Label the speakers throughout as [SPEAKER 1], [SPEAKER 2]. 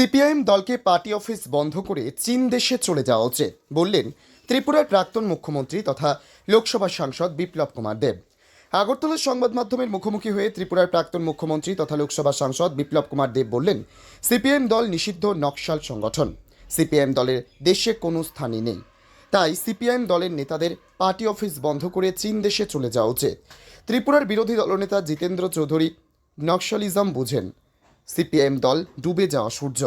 [SPEAKER 1] CPIM দলকে party office বন্ধ করে চীন দেশে চলে যাওয়া উচিত, বললেন ত্রিপুরার প্রাক্তন মুখ্যমন্ত্রী তথা লোকসভা সাংসদ বিপ্লব কুমার দেব। আগরতলার সংবাদ মাধ্যমের মুখোমুখি হয়ে ত্রিপুরার প্রাক্তন মুখ্যমন্ত্রী তথা লোকসভা সাংসদ বিপ্লব কুমার দেব বললেন, সিপিআইএম দল নিষিদ্ধ নকশাল সংগঠন, সিপিআইএম দলের দেশে কোনো স্থানই নেই। তাই সিপিআইএম দলের নেতাদের পার্টি অফিস বন্ধ করে চীন দেশে চলে যাওয়া উচিত। ত্রিপুরার বিরোধী দলনেতা জিতেন্দ্র চৌধুরী নকশালিজম বুঝেন সিপিআইএম দল ডুবে যাওয়া সূর্য।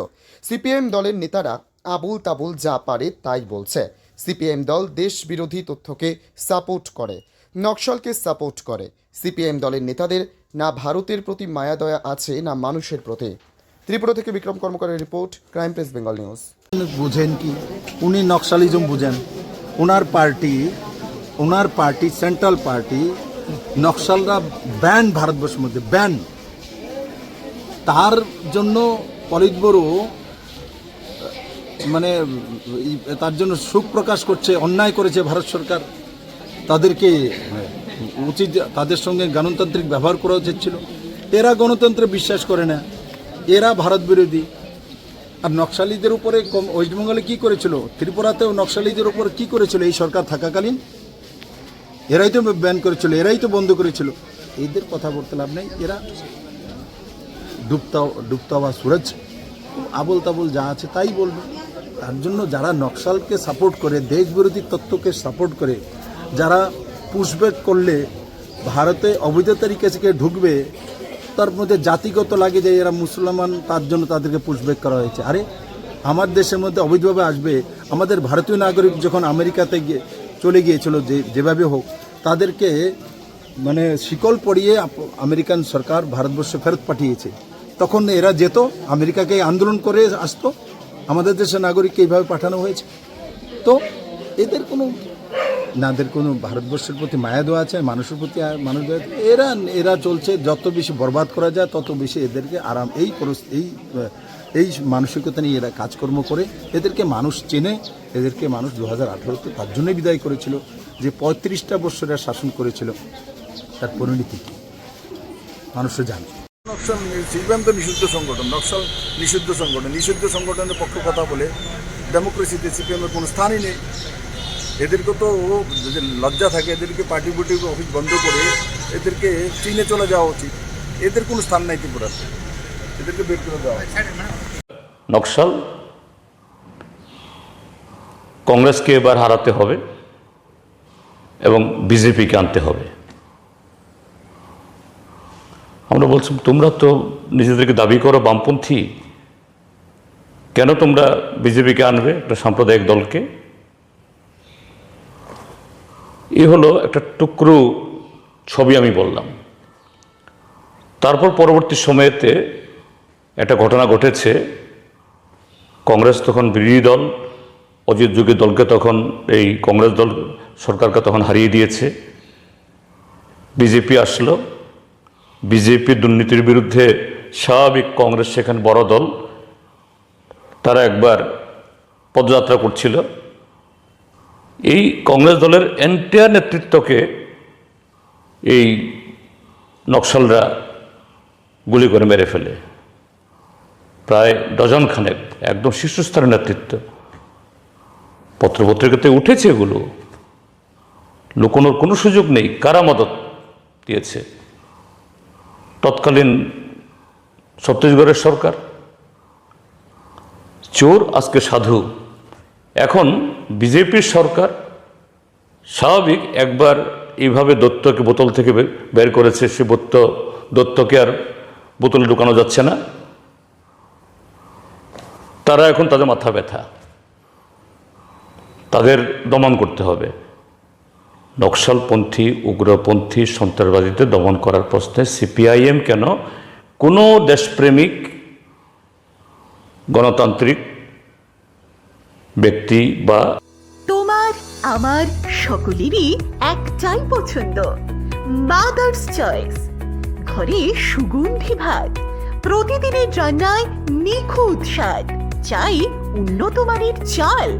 [SPEAKER 1] সিপিএম দলের নেতারা আবুল তাবুল যা পারে তাই বলছে। সিপিএম দল দেশ বিরোধী তথ্যকে সাপোর্ট করে, নকশালকে সাপোর্ট করে। সিপিএম দলের নেতাদের না ভারতের প্রতি মায়াদয়া আছে, না মানুষের প্রতি। ত্রিপুরা থেকে Bikram কর্মকারের report, crime press Bengal news.
[SPEAKER 2] বুঝেন কি? উনি নকশালিজম বুঝেন। ওনার পার্টি ওনার পার্টি, সেন্ট্রাল পার্টি, নকশালরা ব্যান ভারতবর্ষের মধ্যে, ব্যান। তার জন্য পলিটবরো মানে তার জন্য সুখ প্রকাশ করছে, অন্যায় করেছে ভারত সরকার। তাদেরকে উচিত, তাদের সঙ্গে গণতান্ত্রিক ব্যবহার করা উচিত ছিল। এরা গণতন্ত্রে বিশ্বাস করে না। এরা ভারত বিরোধী। আর নকশালিদের উপরে ওয়েস্টবেঙ্গলে কি করেছিল? ত্রিপুরাতেও নকশালিদের উপর কি করেছিল এই সরকার থাকাকালীন? এরাই তো ব্যান করেছিল, এরাই তো বন্ধ করেছিল। এদের কথা বলতে লাভ নেই। এরা ডুবতা ডুবতা বা সুরজ, আবল তাবল যা আছে তাই বলবে। তার জন্য যারা নকশালকে সাপোর্ট করে দেশ বিরোধী তত্ত্বকে সাপোর্ট করে, যারা পুশব্যাক করলে ভারতে অবৈধ তরিকে থেকে ঢুকবে, তার মধ্যে জাতিগত লাগে যে এরা মুসলমান, তার জন্য তাদেরকে পুশব্যাক করা হয়েছে। আরে, আমার দেশের মধ্যে অবৈধভাবে আসবে, আমাদের ভারতীয় নাগরিক যখন আমেরিকাতে গিয়ে চলে গিয়েছিল যে, যেভাবে হোক, তাদেরকে মানে শিকল পড়িয়ে আমেরিকান সরকার ভারতবর্ষে ফেরত পাঠিয়েছে। তখন এরা যেত, আমেরিকাকে আন্দোলন করে আসতো, আমাদের দেশের নাগরিককে এইভাবে পাঠানো হয়েছে। তো এদের কোনো নাদের কোনো ভারতবর্ষের প্রতি মায়া দেওয়া আছে, মানুষের প্রতি মানুষ দেওয়া। এরা এরা চলছে, যত বেশি বরবাদ করা যায়, তত বেশি এদেরকে আরাম, এই এই এই মানসিকতা নিয়ে এরা কাজকর্ম করে। এদেরকে মানুষ চেনে, এদেরকে মানুষ দু হাজার আঠেরোতে তার জন্যই বিদায় করেছিল, যে পঁয়ত্রিশটা বছরের শাসন করেছিল। তার পরিণতি কী? মানুষও জানে।
[SPEAKER 3] নকশাল সিপিএম তো নিষিদ্ধ সংগঠন, নকশাল নিষিদ্ধ সংগঠন, নিষিদ্ধ সংগঠনের পক্ষে কথা বলে ডেমোক্রেসিতে সিপিএমের কোনো স্থানই নেই। এদেরকে তো যদি লজ্জা থাকে, এদেরকে পার্টি বুটি অফিস বন্ধ করে এদেরকে চীনে চলে যাওয়া উচিত। এদের কোনো স্থান নাই ত্রিপুরাতে এদেরকে বের করে দেওয়া
[SPEAKER 4] নকশাল কংগ্রেসকে এবার হারাতে হবে এবং বিজেপিকে আনতে হবে। আমরা বলছি, তোমরা তো নিজেদেরকে দাবি করো বামপন্থী। কেন তোমরা বিজেপিকে আনবে? একটা সাম্প্রদায়িক দলকে। এ হলো একটা টুকরো ছবি আমি বললাম। তারপর পরবর্তী সময়েতে একটা ঘটনা ঘটেছে। কংগ্রেস তখন বিরোধী দল, অজিত যুগের দলকে তখন এই কংগ্রেস দল সরকারকে তখন হারিয়ে দিয়েছে। বিজেপি আসলো। বিজেপি দুর্নীতির বিরুদ্ধে স্বাভাবিক কংগ্রেস সেখানে বড় দল। তারা একবার পদযাত্রা করছিল। এই কংগ্রেস দলের এন্টায়ার নেতৃত্বকে এই নকশালরা গুলি করে মেরে ফেলে। প্রায় ডজন খানেক, একদম শীর্ষস্থানের নেতৃত্ব। পত্রপত্রিকাতে উঠেছে এগুলো। লুকোনোর কোনো সুযোগ নেই। কারা মদত দিয়েছে? তৎকালীন ছত্তিশগড়ের সরকার। চোর আজকে সাধু। এখন বিজেপির সরকার স্বাভাবিক একবার এইভাবে দত্তকে বোতল থেকে বের করেছে, সে দত্ত দত্তকে আর বোতলে ঢুকানো যাচ্ছে না। তারা এখন তাদের মাথা ব্যথা। তাদের দমন করতে হবে। নকশালপন্থী, উগ্রপন্থী, সন্ত্রাসবাদীদের দমন করার প্রশ্নে সিপিআইএম কেন কোনো দেশপ্রেমিক, গণতান্ত্রিক ব্যক্তি বা
[SPEAKER 5] তোমার, আমার সকলেরই একটাই পছন্দ। মাদার্স চয়েস ঘরে সুগন্ধি ভাত। প্রতিদিনের রান্নায় নিখুঁত স্বাদ। চাই উন্নত মানের চাল।